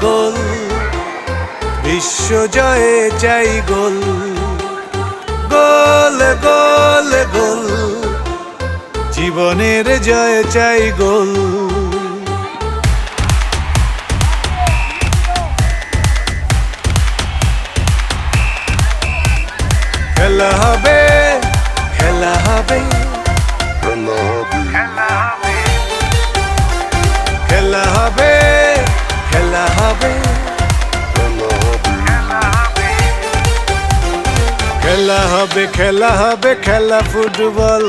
গোল বিশ্ব জয়ে চাই গোল। গোল গোল গোল, জীবনের জয় চাই গোল। খেলা হবে খেলা হবে। খেলা খেলা হবে খেলা হবে খেলা ফুটবল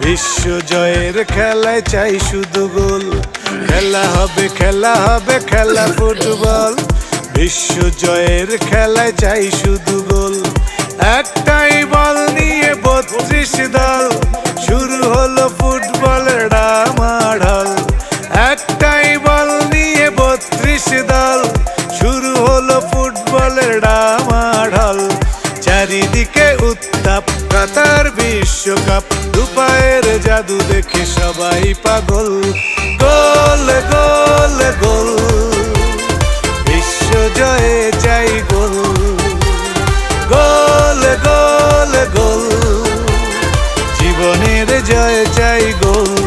বিশ্ব জয়ের খেলায় চাই শুধু গোল খেলা হবে খেলা হবে খেলা ফুটবল বিশ্ব জয়ের খেলায় চাই শুধু গোল একটাই বল নিয়ে বত্রিশ দল চারিদিকে উত্তাপ। কাতার বিশ্বকাপ, দুপায়ের জাদু দেখে সবাই পাগল। গোল গোল গোল। বিশ্ব জয়ে চাই গোল। গোল গোল গোল। জীবনের জয় চাই গোল।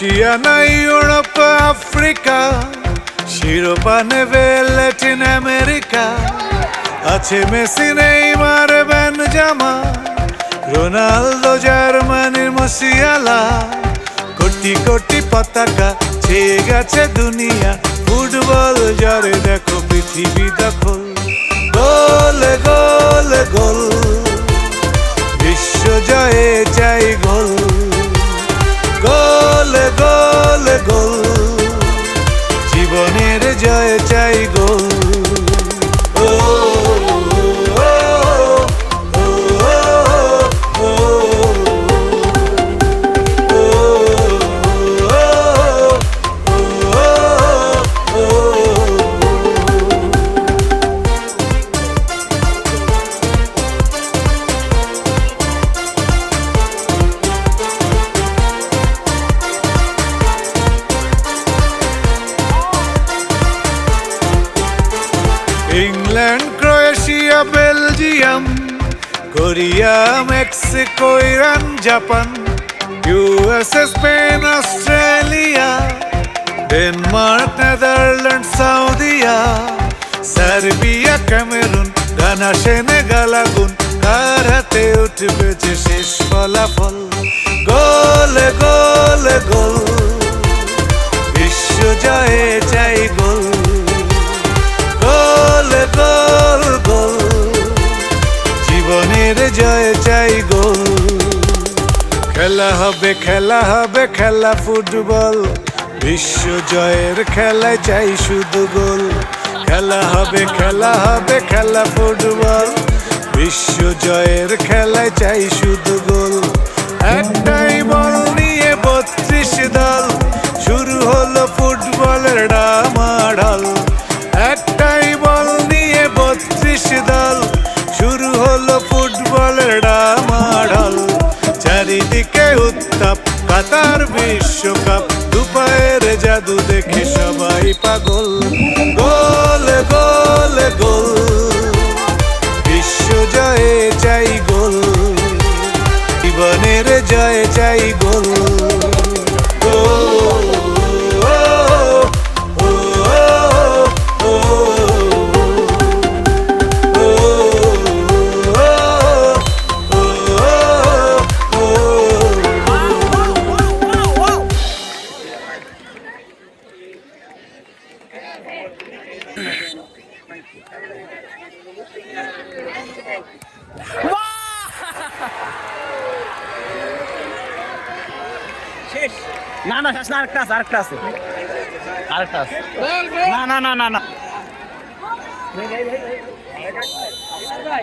এশিয়া ইউরোপ, আফ্রিকা, শিরোপা নেবে ল্যাটিন আমেরিকা। আছে মেসি, নেইমার, বেনজামা, রোনালদো জার্মানির মসিয়ালা। কোটি কোটি পতাকা ছেয়ে গেছে দুনিয়া। ফুটবল জরে দেখো, পৃথিবী দখল। Goal goal goal. Korea, Mexico, Iran, Japan, USA, Spain, Australia, Denmark Netherland Saudia, Serbia, Cameroon, Ghana, Senegal, আগুন, কার হাতে উঠবে যে শেষ ফলাফল? গোল গোল গোল। বিশ্ব জয়ে চাই গোল। জয় চাই গোল খেলা হবে খেলা হবে, খেলা ফুটবল। বিশ্ব জয়ের খেলায় চাই শুধু গোল। খেলা হবে খেলা হবে, খেলা ফুটবল। বিশ্ব জয়ের খেলায় চাই শুধু গোল। একটাই বল নিয়ে বত্রিশ দল। শুরু হলো ফুটবলের ডামাডাল চারিদিকে উত্তাপ, কাতার বিশ্বকাপ। দুপায়ের জাদু দেখে সবাই পাগল। গোল গোল গোল। বিশ্ব জয়ে চাই গোল। জীবনের জয় চাই গোল। না না শেষ না আরেকটা আছে আরেকটা আছে আরেকটা আছে না না না না না ভাই